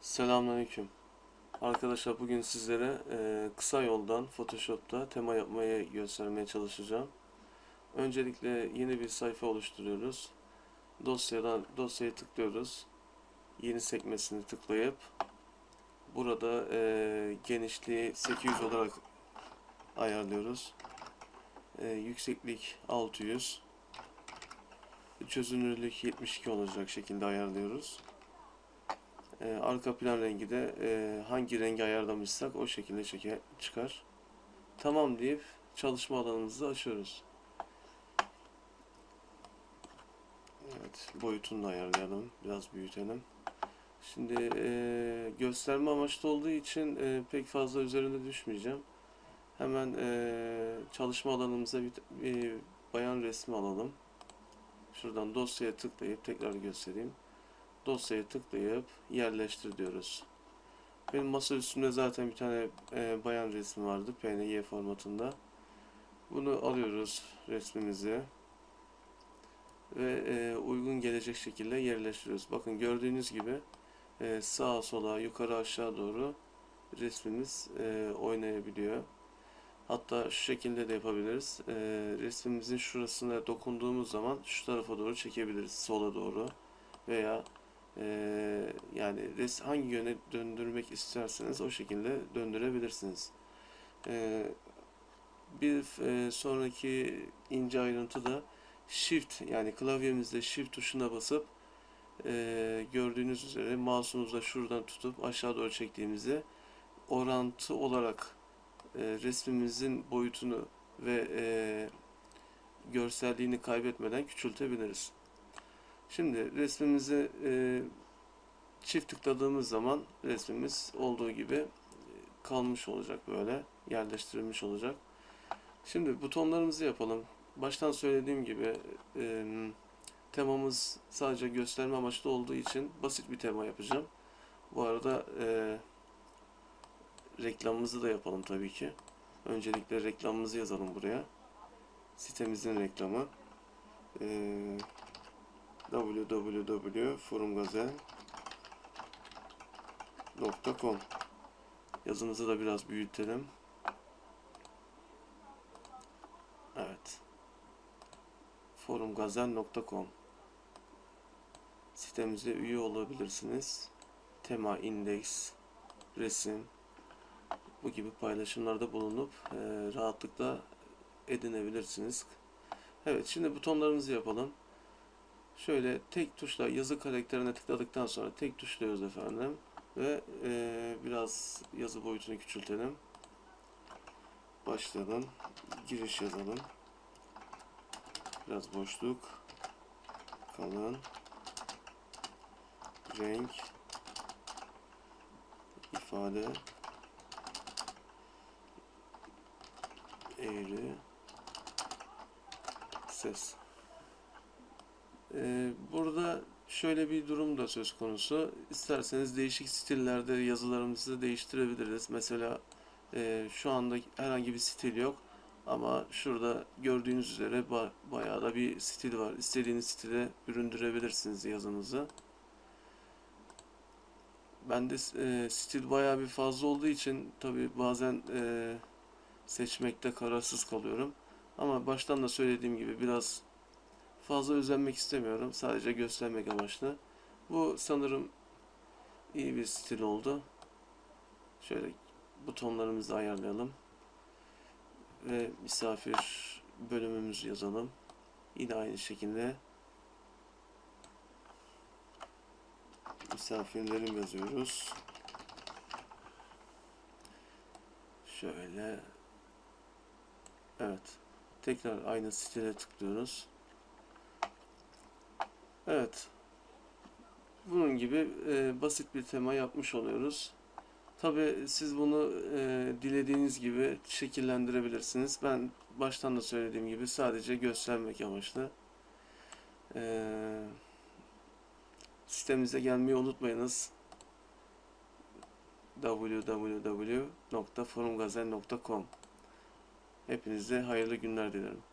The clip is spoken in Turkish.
Selamünaleyküm. Arkadaşlar bugün sizlere e, kısa yoldan Photoshop'ta tema yapmayı göstermeye çalışacağım. Öncelikle yeni bir sayfa oluşturuyoruz. Dosyadan dosyaya tıklıyoruz. Yeni sekmesini tıklayıp burada e, genişliği 800 olarak ayarlıyoruz. E, yükseklik 600. Çözünürlük 72 olacak şekilde ayarlıyoruz. Ee, arka plan rengi de e, hangi rengi ayarlamışsak o şekilde çeke, çıkar. Tamam deyip çalışma alanımızı açıyoruz. Evet, boyutunu da ayarlayalım. Biraz büyütelim. Şimdi e, gösterme amaçlı olduğu için e, pek fazla üzerinde düşmeyeceğim. Hemen e, çalışma alanımıza bir, bir bayan resmi alalım. Şuradan dosyaya tıklayıp tekrar göstereyim dosyaya tıklayıp yerleştir diyoruz. Benim masa üstünde zaten bir tane e, bayan resmi vardı PNG formatında. Bunu alıyoruz resmimizi ve e, uygun gelecek şekilde yerleştiriyoruz. Bakın gördüğünüz gibi e, sağa sola yukarı aşağı doğru resmimiz e, oynayabiliyor. Hatta şu şekilde de yapabiliriz. E, resmimizin şurasına dokunduğumuz zaman şu tarafa doğru çekebiliriz. Sola doğru veya ee, yani res hangi yöne döndürmek isterseniz o şekilde döndürebilirsiniz. Ee, bir e, sonraki ince ayrıntı da Shift yani klavyemizde Shift tuşuna basıp e, gördüğünüz üzere mouse'umuzla şuradan tutup aşağı doğru çektiğimizde orantı olarak e, resmimizin boyutunu ve e, görselliğini kaybetmeden küçültebiliriz. Şimdi resmimizi e, çift tıkladığımız zaman resmimiz olduğu gibi e, kalmış olacak böyle yerleştirilmiş olacak. Şimdi butonlarımızı yapalım. Baştan söylediğim gibi e, temamız sadece gösterme amaçlı olduğu için basit bir tema yapacağım. Bu arada e, reklamımızı da yapalım tabii ki. Öncelikle reklamımızı yazalım buraya. Sitemizin reklamı. Eee www.forumgazel.com Yazımızı da biraz büyütelim. Evet. forumgazel.com Sitemize üye olabilirsiniz. Tema, indeks, resim bu gibi paylaşımlarda bulunup e, rahatlıkla edinebilirsiniz. Evet şimdi butonlarımızı yapalım. Şöyle tek tuşla yazı karakterine tıkladıktan sonra tek tuşluyoruz efendim. Ve e, biraz yazı boyutunu küçültelim. Başlayalım. Giriş yazalım. Biraz boşluk. Kalın. Renk. ifade Eğri. Ses. Ee, burada şöyle bir durum da söz konusu. İsterseniz değişik stillerde yazılarımızı değiştirebiliriz. Mesela e, şu anda herhangi bir stil yok. Ama şurada gördüğünüz üzere ba bayağı da bir stil var. İstediğiniz stile büründürebilirsiniz yazınızı. Ben de e, stil bayağı bir fazla olduğu için tabi bazen e, seçmekte kararsız kalıyorum. Ama baştan da söylediğim gibi biraz fazla özenmek istemiyorum. Sadece göstermek amaçlı. Bu sanırım iyi bir stil oldu. Şöyle butonlarımızı ayarlayalım. Ve misafir bölümümüzü yazalım. Yine aynı şekilde misafirlerim yazıyoruz. Şöyle Evet. Tekrar aynı stile tıklıyoruz. Evet. Bunun gibi e, basit bir tema yapmış oluyoruz. Tabi siz bunu e, dilediğiniz gibi şekillendirebilirsiniz. Ben baştan da söylediğim gibi sadece göstermek amaçlı. E, sitemize gelmeyi unutmayınız. www.forumgazel.com Hepinize hayırlı günler dilerim.